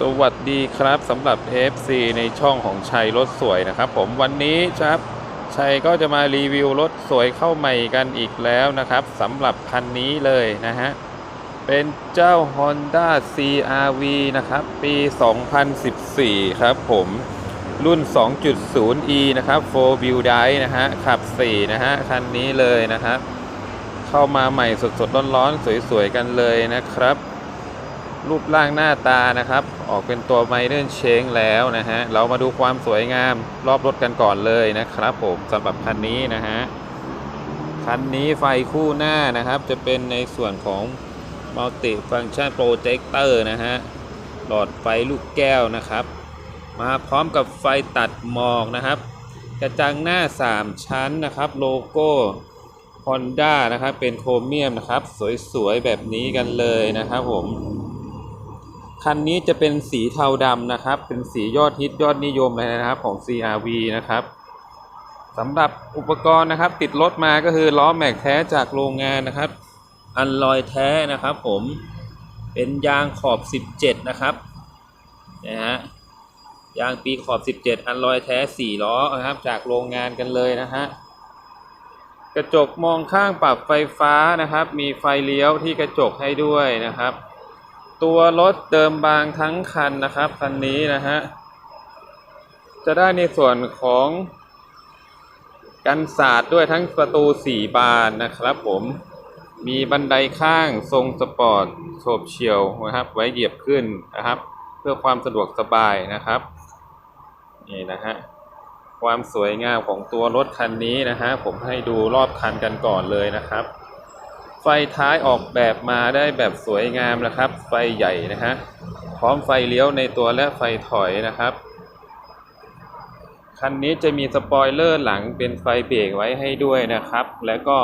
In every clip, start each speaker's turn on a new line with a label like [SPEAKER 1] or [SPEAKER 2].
[SPEAKER 1] สวัสดีครับสำหรับ FC ในช่องของชัยรถสวยนะครับ ผมวันนี้ครับชัยก็จะมารีวิวรถสวยเข้าใหม่กันอีกแล้วนะครับสำหรับคันนี้เลยนะฮะ เป็นเจ้า Honda CRV นะครับ ปี 2014 ครับผมรุ่น 2.0e นะครับ 4 wheel drive นะฮะ ขับ 4 นะฮะ คันนี้เลยนะครับ เข้ามาใหม่สดๆ ร้อนๆ สวยๆ กันเลยนะครับ รูปร่างหน้าตานะครับ ออกเป็นตัวไมเดิลเชงแล้วนะฮะ เรามาดูความสวยงามรอบรถกันก่อนเลยนะครับผมสำหรับคันนี้นะฮะ คันนี้ไฟคู่หน้านะครับ จะเป็นในส่วนของ Multi Function Projector นะฮะ หลอดไฟลูกแก้วนะครับ มาพร้อมกับไฟตัดหมอกนะครับ กระจังหน้า 3 ชั้นนะครับ โลโก้ Honda นะครับ เป็นโครเมียมนะครับ สวยๆ แบบนี้กันเลยนะครับผม คันนี้จะเป็นสีเทาดำนะครับ เป็นสียอดฮิตยอดนิยมเลยนะครับของ CRV นะครับสำหรับอุปกรณ์นะครับ ติดรถมาก็คือล้อแม็กแท้จากโรงงานนะครับ อันลอยแท้นะครับผมเป็นยางขอบ 17 นะครับนะฮะยางปีขอบ 17 อันลอยแท้ 4 ล้อนะครับ จากโรงงานกันเลยนะฮะกระจกมองข้างปรับไฟฟ้านะครับ มีไฟเลี้ยวที่กระจกให้ด้วยนะครับ ตัวรถเดิมบางทั้งคันนะครับคันนี้นะฮะจะได้ในส่วนของกันศาสตร์ด้วยทั้งประตูสี่บานนะครับผมมีบันไดข้างทรงสปอร์ตโฉบเฉี่ยวนะครับ ไว้เหยียบขึ้นนะครับ เพื่อความสะดวกสบายนะครับนี่นะฮะความสวยงามของตัวรถคันนี้นะฮะผมให้ดูรอบคันกันก่อนเลยนะครับ ไฟท้ายออกแบบมาได้แบบสวยงามนะครับ ไฟใหญ่นะฮะพร้อมไฟเลี้ยวในตัวและไฟถอยนะครับ คันนี้จะมีสปอยเลอร์หลังเป็นไฟเบรกไว้ให้ด้วยนะครับ แล้วก็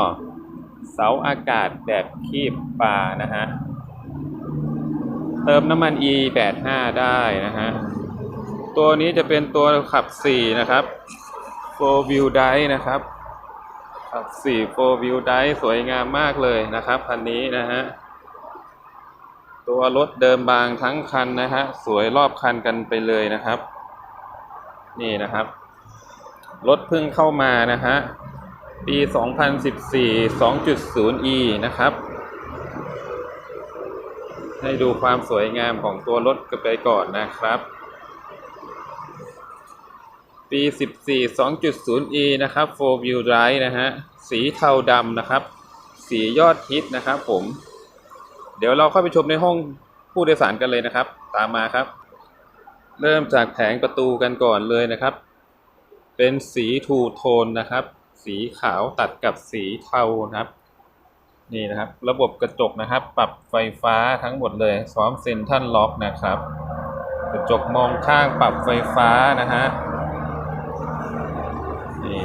[SPEAKER 1] เสาอากาศแบบคีบปลานะฮะเติมน้ำมัน E85 ได้นะฮะ ตัวนี้จะเป็นตัวขับ 4 นะครับ 4 wheel drive นะครับ ขับ4 4 wheel drive สวยงามมากเลยนะครับคันนี้นะฮะ ตัวรถเดิมบางทั้งคันนะฮะ สวยรอบคันกันไปเลยนะครับ นี่นะครับ รถเพิ่งเข้ามานะฮะ ปี 2014 2.0e นะครับ ให้ดูความสวยงามของตัวรถกันไปก่อนนะครับ ปี 14 2.0e นะครับ4 wheel drive นะฮะ สีเทาดำนะครับ สียอดฮิตนะครับผม เดี๋ยวเราเข้าไปชมในห้องผู้โดยสารกันเลยนะครับ ตามมาครับ เริ่มจากแผงประตูกันก่อนเลยนะครับ เป็นสีทูโทนนะครับ สีขาวตัดกับสีเทานะครับ นี่นะครับ ระบบกระจกนะครับ ปรับไฟฟ้าทั้งหมดเลยพร้อมเซ็นทรัลล็อกนะครับ กระจกมองข้างปรับไฟฟ้านะฮะ นี่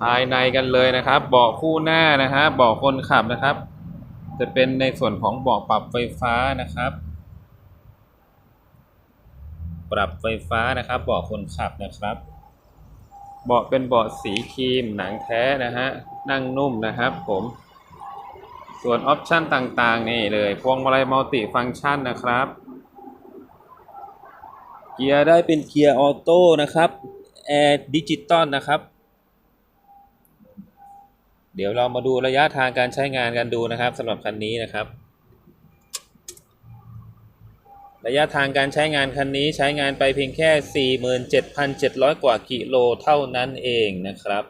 [SPEAKER 1] ภายในกันเลยนะครับ เบาะคู่หน้านะฮะเบาะคนขับนะครับ จะเป็นในส่วนของเบาะปรับไฟฟ้านะครับ ปรับไฟฟ้านะครับเบาะคนขับนะครับ เบาะเป็นเบาะสีครีมหนังแท้นะฮะนั่งนุ่มนะครับผมส่วนออปชันต่างๆ นี่เลยพวงมาลัยมัลติฟังก์ชันนะครับ เกียร์ได้เป็นเกียร์ออโต้นะครับแอร์ดิจิตอลนะครับ เดี๋ยวเรามาดูระยะทางการใช้งานกันดูนะครับสำหรับคันนี้นะครับ ระยะทางการใช้งานคันนี้ใช้งานไปเพียงแค่ 47,700 กว่ากิโลเท่านั้นเองนะครับ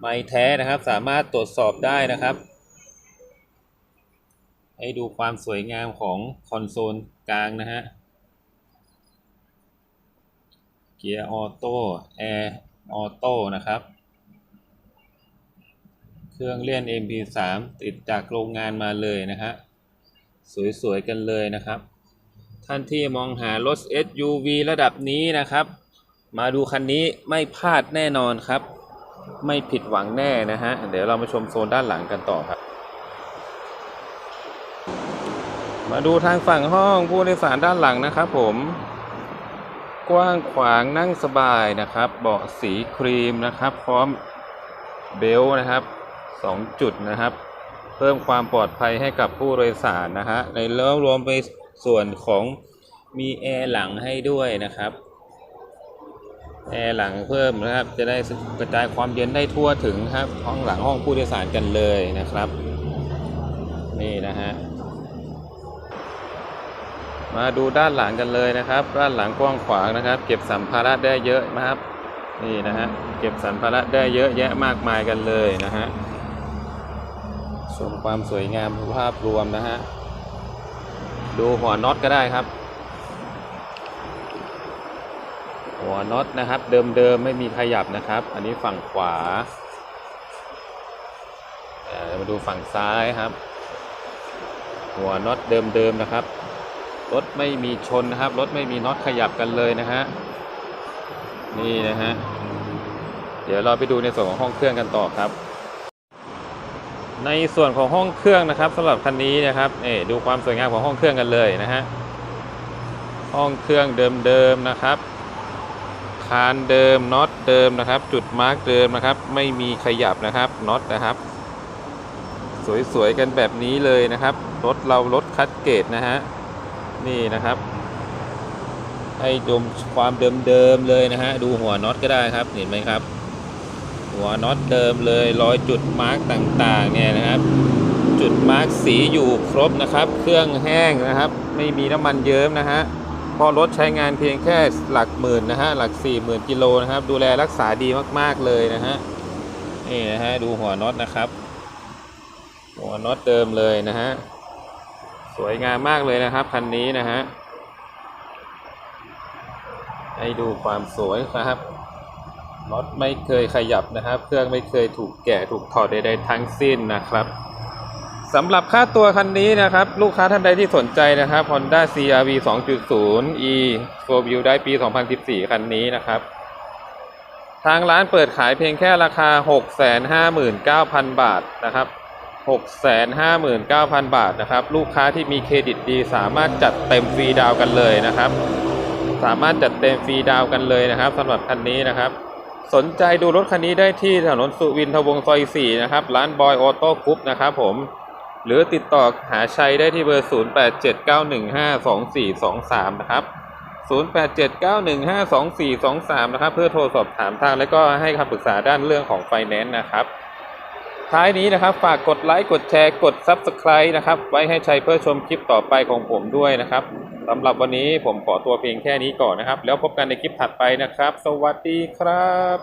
[SPEAKER 1] ไม่แท้นะครับสามารถตรวจสอบได้นะครับ ให้ดูความสวยงามของคอนโซลกลางนะฮะเกียร์ออโต้แอร์ออโต้นะครับ เครื่องเล่น MP3 ติดจากโรงงานมาเลยนะฮะ สวยๆ กันเลยนะครับ ท่านที่มองหารถ SUV ระดับนี้นะครับ มาดูคันนี้ไม่พลาดแน่นอนครับ ไม่ผิดหวังแน่นะฮะ เดี๋ยวเรามาชมโซนด้านหลังกันต่อครับ มาดูทางฝั่งห้องผู้โดยสารด้านหลังนะครับผมกว้างขวางนั่งสบายนะครับ เบาะสีครีมนะครับ พร้อมเบลต์นะครับ สองจุดนะครับ เพิ่มความปลอดภัยให้กับผู้โดยสารนะฮะในเรื่องรวมไปส่วนของมีแอร์หลังให้ด้วยนะครับแอร์หลังเพิ่มนะครับ จะได้กระจายความเย็นได้ทั่วถึงครับ ห้องหลังห้องผู้โดยสารกันเลยนะครับ นี่นะฮะมาดูด้านหลังกันเลยนะครับ ด้านหลังกว้างขวางนะครับ เก็บสัมภาระได้เยอะนะครับ นี่นะฮะเก็บสัมภาระได้เยอะแยะมากมายกันเลยนะฮะ ชมความสวยงามภาพรวมนะฮะ ดูหัวน็อตก็ได้ครับ หัวน็อตนะครับ เดิมๆไม่มีขยับนะครับ อันนี้ฝั่งขวาเอ่อมาดูฝั่งซ้ายครับ หัวน็อตเดิมๆนะครับรถไม่มีชนนะครับรถไม่มีน็อตขยับกันเลยนะฮะนี่นะฮะเดี๋ยวเราไปดูในส่วนของห้องเครื่องกันต่อครับ ในส่วนของห้องเครื่องนะครับสำหรับคันนี้นะครับนี่ดูความสวยงามของห้องเครื่องกันเลยนะฮะห้องเครื่องเดิมๆนะครับคานเดิมน็อตเดิมนะครับ จุดมาร์กเดิมนะครับ ไม่มีขยับนะครับน็อตนะครับ สวยๆกันแบบนี้เลยนะครับรถเรารถคัดเกรดนะฮะนี่นะครับ ให้ดมความเดิมๆเลยนะฮะดูหัวน็อตก็ได้ครับเห็นไหมครับ หัวน็อตเดิมเลยรอยจุดมาร์กต่างๆเนี่ยนะครับ จุดมาร์กสีอยู่ครบนะครับ เครื่องแห้งนะครับ ไม่มีน้ำมันเยิ้มนะฮะพอรถใช้งานเพียงแค่หลักหมื่นนะฮะหลักสี่หมื่นกิโลนะครับ ดูแลรักษาดีมากๆเลยนะฮะนี่นะฮะดูหัวน็อตนะครับ หัวน็อตเดิมเลยนะฮะสวยงามมากเลยนะครับคันนี้นะฮะให้ดูความสวยนะครับ น็อตไม่เคยขยับนะครับ เครื่องไม่เคยถูกแกะถูกถอดใดๆทั้งสิ้นนะครับสำหรับค่าตัวคันนี้นะครับ ลูกค้าท่านใดที่สนใจนะครับ Honda CRV 2.0 e 4 View ได้ปี 2014 คันนี้นะครับ ทางร้านเปิดขายเพียงแค่ราคา 659,000 บาทนะครับ 659,000 บาทนะครับ ลูกค้าที่มีเครดิตดีสามารถจัดเต็มฟรีดาวกันเลยนะครับ สามารถจัดเต็มฟรีดาวกันเลยนะครับสำหรับคันนี้นะครับ สนใจดูรถคันนี้ได้ที่ถนนสุวินทวงศซอย 4 นะครับ ร้านบอยออโต้กรุ๊ปนะครับผม หรือติดต่อหาชัยได้ที่เบอร์ 0879152423 นะครับ 0879152423 นะครับ เพื่อโทรสอบถามทางและก็ให้คำปรึกษาด้านเรื่องของไฟแนนซ์นะครับ ท้ายนี้นะครับฝากกดไลค์ กดแชร์ กด Subscribe นะครับ ไว้ให้ชัยเพื่อชมคลิปต่อไปของผมด้วยนะครับ สำหรับวันนี้ผมขอตัวเพียงแค่นี้ก่อนนะครับ แล้วพบกันในคลิปถัดไปนะครับ สวัสดีครับ